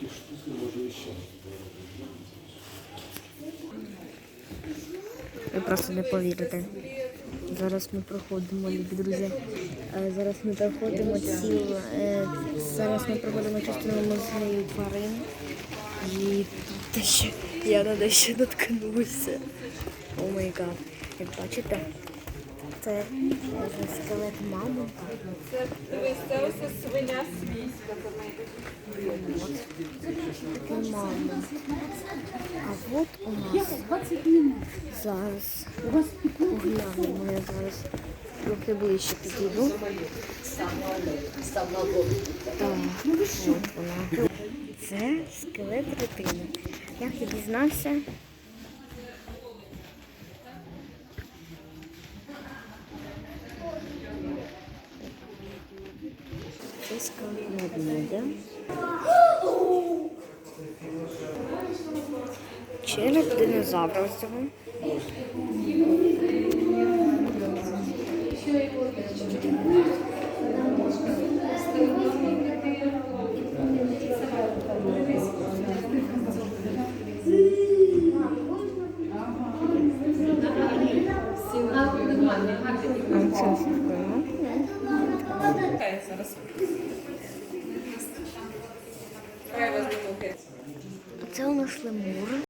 такі штуки може ще. Ви просто не повірите. Зараз ми проходимо, любі друзі. Е, Зараз ми проходимо ціл. е, Зараз ми проходимо частину музею тварин. І тут ще я на дещо наткнувся. О май гад. Як бачите, це скелет мамонта. Це свійська. А от у нас зараз поглянемо. Я зараз трохи ближче підійду. Так, от вона. Це скелет дитини. Як я дізнався? Це скелет ведмедя. Череп динозавра цього. А це спина. Хай зараз. Це у нас лемур.